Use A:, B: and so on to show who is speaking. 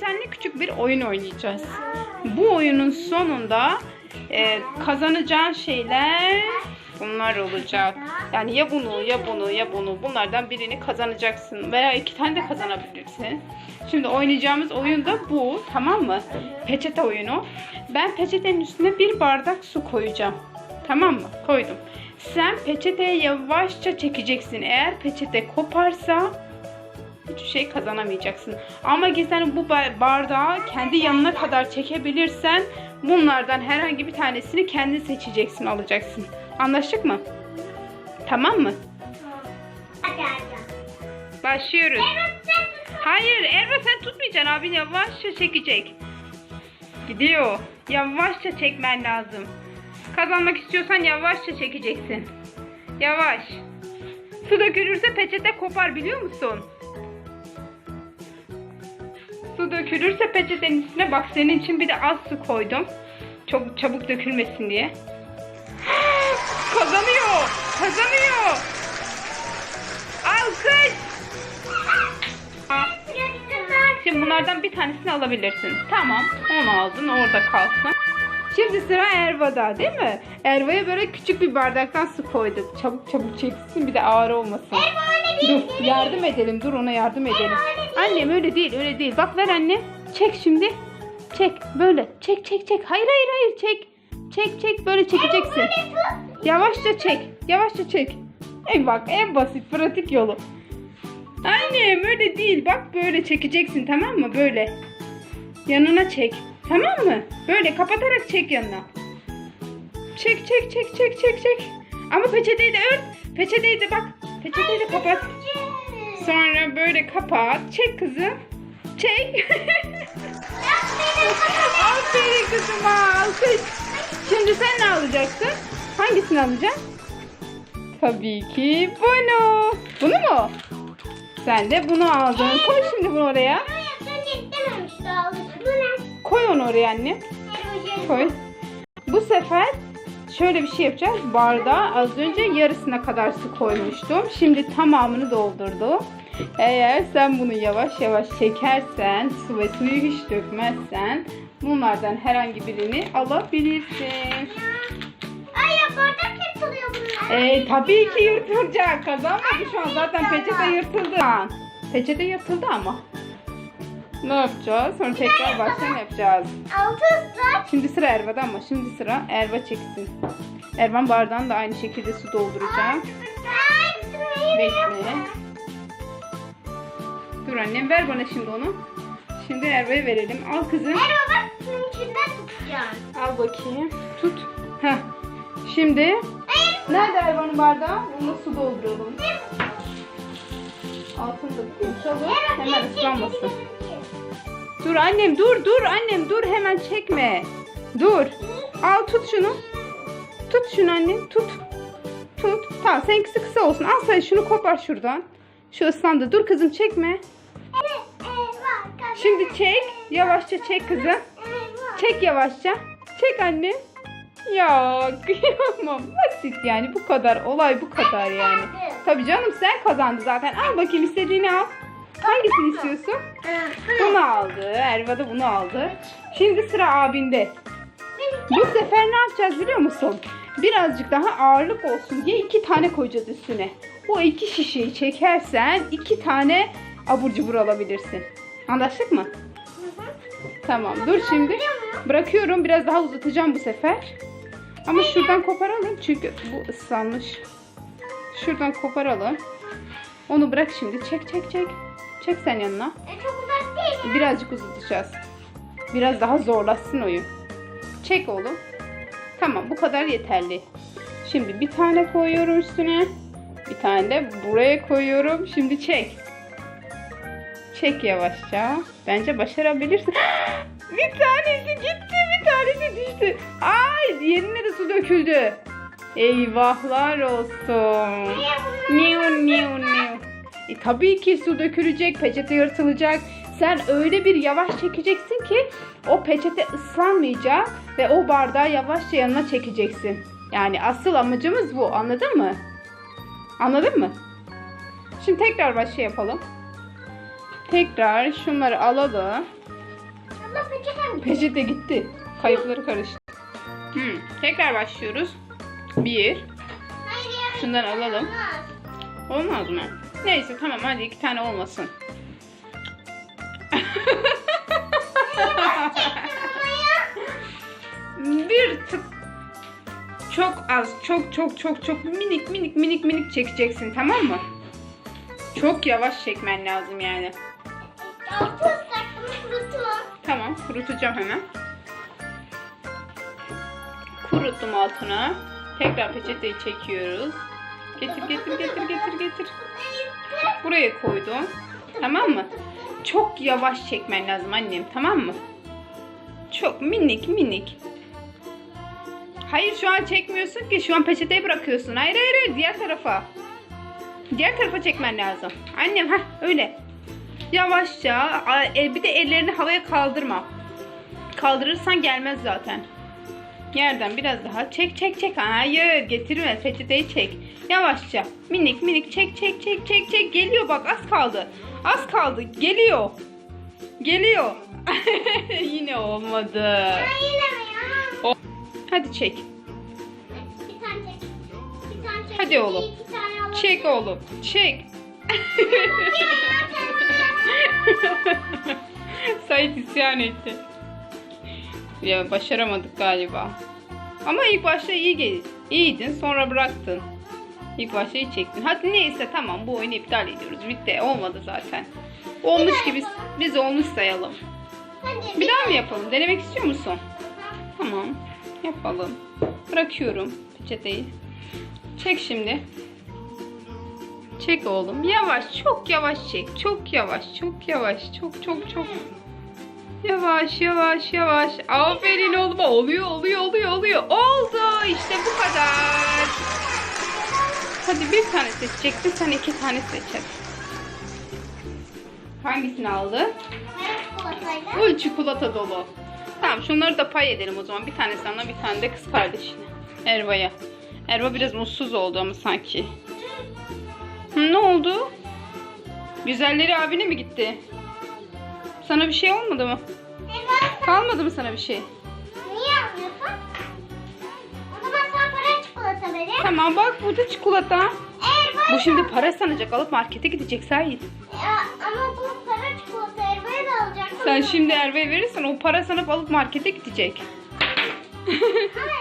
A: seninle küçük bir oyun oynayacağız. Bu oyunun sonunda e, kazanacağın şeyler bunlar olacak. Yani ya bunu ya bunu ya bunu bunlardan birini kazanacaksın veya iki tane de kazanabilirsin. Şimdi oynayacağımız oyun da bu tamam mı? Peçete oyunu. Ben peçetenin üstüne bir bardak su koyacağım. Tamam mı? Koydum. Sen peçeteye yavaşça çekeceksin. Eğer peçete koparsa hiçbir şey kazanamayacaksın. Ama Gizem bu ba- bardağı kendi yanına kadar çekebilirsen bunlardan herhangi bir tanesini kendin seçeceksin, alacaksın. Anlaştık mı? Tamam mı? Başlıyoruz. Hayır Erva sen tutmayacaksın abi yavaşça çekecek. Gidiyor. Yavaşça çekmen lazım. Kazanmak istiyorsan yavaşça çekeceksin. Yavaş. Su dökülürse peçete kopar biliyor musun? Su dökülürse peçetenin üstüne bak senin için bir de az su koydum. Çok çabuk dökülmesin diye. Kazanıyor. Kazanıyor. Alkış. Şimdi bunlardan bir tanesini alabilirsin. Tamam. Onu aldın. Orada kalsın. Şimdi sıra Erva'da değil mi? Erva'ya böyle küçük bir bardaktan su koyduk. Çabuk çabuk çeksin bir de ağır olmasın.
B: Erva öyle değil.
A: Dur yardım edelim. Dur ona yardım edelim. Annem öyle değil öyle değil. Bak ver anne. Çek şimdi. Çek böyle. Çek çek çek. Hayır hayır hayır çek. Çek çek böyle çekeceksin. Yavaşça çek. Yavaşça çek. En bak en basit pratik yolu. Annem öyle değil. Bak böyle çekeceksin tamam mı? Böyle. Yanına çek. Tamam mı? Böyle kapatarak çek yanına. Çek çek çek çek çek çek. Ama peçeteyi de ört. Peçeteyi de bak. Peçeteyi de kapat. Sonra böyle kapat. Çek kızım. Çek. Aferin kızıma. Alkış. Şimdi sen ne alacaksın? Hangisini alacaksın? Tabii ki bunu. Bunu mu? Sen de bunu aldın. Koy şimdi bunu oraya. Koy onu oraya anne. Koy. Bu sefer şöyle bir şey yapacağız. Bardağa az önce yarısına kadar su koymuştum. Şimdi tamamını doldurdum. Eğer sen bunu yavaş yavaş çekersen, su ve suyu hiç dökmezsen bunlardan herhangi birini alabilirsin.
B: Ay ya bardak yırtılıyor bunlar.
A: Ee, tabii ki yırtılacak. Kazanmadı şu an. Zaten peçete yırtıldı. Peçete yırtıldı ama. Ne yapacağız? Sonra tekrar baştan yapacağız.
B: Altı ıslak.
A: Şimdi sıra Erva'da ama şimdi sıra Erva çeksin. Ervan bardağını da aynı şekilde su dolduracak. Bekle. Dur annem ver bana şimdi onu. Şimdi Erva'ya verelim. Al kızım.
B: Merhaba bak bunun içinden tutacağım.
A: Al bakayım. Tut. Heh. Şimdi
B: Hayır.
A: nerede Ervan'ın bardağı? Onu su dolduralım. Altını da konuşalım. Hemen ıslanmasın. Dur annem dur dur annem dur hemen çekme. Dur. Al tut şunu. Tut şunu annem tut. Tut. Tamam seninkisi kısa olsun. Al sen şunu kopar şuradan. Şu ıslandı. Dur kızım çekme. Şimdi çek. Yavaşça çek kızım. Çek yavaşça. Çek anne. Ya kıyamam. Basit yani bu kadar. Olay bu kadar yani. Tabii canım sen kazandın zaten. Al bakayım istediğini al. Hangisini istiyorsun? Bunu aldı. Erva da bunu aldı. Şimdi sıra abinde. Bu sefer ne yapacağız biliyor musun? Birazcık daha ağırlık olsun diye iki tane koyacağız üstüne. O iki şişeyi çekersen iki tane abur cubur alabilirsin. Anlaştık mı? Tamam dur şimdi. Bırakıyorum biraz daha uzatacağım bu sefer. Ama şuradan koparalım çünkü bu ıslanmış. Şuradan koparalım. Onu bırak şimdi. Çek çek çek. Çek sen yanına.
B: Çok uzak değil.
A: Birazcık uzatacağız. Biraz daha zorlaşsın oyun. Çek oğlum. Tamam bu kadar yeterli. Şimdi bir tane koyuyorum üstüne. Bir tane de buraya koyuyorum. Şimdi çek. Çek yavaşça. Bence başarabilirsin. bir tanesi gitti. Bir tanesi düştü. Ay diğerine de su döküldü. Eyvahlar olsun. Niu niu niu. E, tabii ki su dökülecek, peçete yırtılacak. Sen öyle bir yavaş çekeceksin ki o peçete ıslanmayacak ve o bardağı yavaşça yanına çekeceksin. Yani asıl amacımız bu. Anladın mı? Anladın mı? Şimdi tekrar başa yapalım. Tekrar şunları alalım.
B: Abla peçetem gitti.
A: Peçete gitti. Kayıpları karıştı. Hmm, tekrar başlıyoruz. Bir. Şundan alalım.
B: Olmaz
A: mı? Neyse tamam hadi iki tane olmasın. Bir tık çok az, çok çok çok çok minik minik minik minik çekeceksin tamam mı? Çok yavaş çekmen lazım yani. Tamam kurutacağım hemen. Kuruttum altına. Tekrar peçeteyi çekiyoruz. Getir getir getir getir getir. Buraya koydum. Tamam mı? Çok yavaş çekmen lazım annem tamam mı? Çok minik minik. Hayır şu an çekmiyorsun ki şu an peçeteyi bırakıyorsun. Hayır hayır hayır diğer tarafa. Diğer tarafa çekmen lazım. Annem ha öyle. Yavaşça e, bir de ellerini havaya kaldırma. Kaldırırsan gelmez zaten. Yerden biraz daha çek çek çek. Hayır getirme peçeteyi çek. Yavaşça minik minik çek çek çek çek çek. Geliyor bak az kaldı. Az kaldı geliyor. Geliyor. Yine olmadı.
B: Ya yine mi ya?
A: O- Hadi çek.
B: Bir tane çek. Bir tane çek.
A: Hadi oğlum. Çek oğlum. Çek. Sait isyan etti. Ya başaramadık galiba. Ama ilk başta iyi gel iyiydin sonra bıraktın. İlk başta iyi çektin. Hadi neyse tamam bu oyunu iptal ediyoruz. Bitti. Olmadı zaten. Olmuş gibi biz olmuş sayalım.
B: Hadi
A: Bir daha mı yapalım? Denemek istiyor musun? Tamam. Yapalım. Bırakıyorum peçeteyi. Çek şimdi. Çek oğlum. Yavaş. Çok yavaş çek. Çok yavaş. Çok yavaş. Çok çok çok. Yavaş yavaş yavaş. Aferin oğluma. Oluyor oluyor oluyor oluyor. Oldu. İşte bu kadar. Hadi bir tane seçecektin. Sen iki tane seç hadi. Hangisini aldı? Full çikolata dolu. Tamam şunları da pay edelim o zaman. Bir tane sana bir tane de kız kardeşine. Erva'ya. Erva biraz mutsuz oldu ama sanki. Hı, ne oldu? Güzelleri abine mi gitti? Sana bir şey olmadı mı?
B: Eyvah.
A: Kalmadı mı sana bir şey?
B: Niye almıyorsun? O zaman sana para çikolata vereyim.
A: Tamam bak burada çikolata.
B: Eğer var
A: Bu şimdi para sanacak alıp markete gidecek Sait.
B: Ya, ama bu para çikolata Erbay'a da alacaksın.
A: Sen şimdi Erva'ya verirsen o para sanıp alıp markete gidecek.
B: Ama